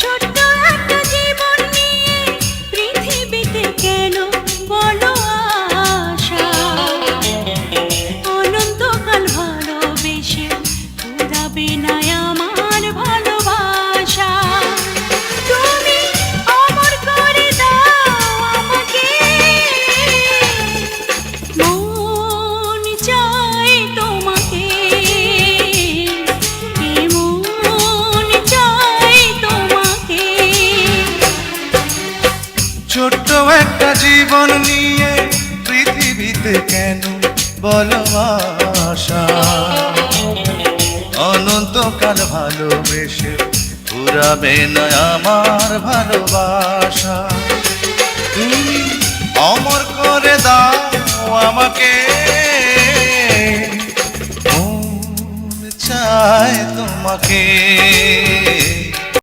ছোট্ট ছোট্ট একটা জীবন নিয়ে পৃথিবীতে কেন বলো আশা? অনন্তকাল ভালোবেসে পুরাবে না আমার ভালোবাসা। তুমি অমর করে দাও আমাকে। চায় তোমাকে।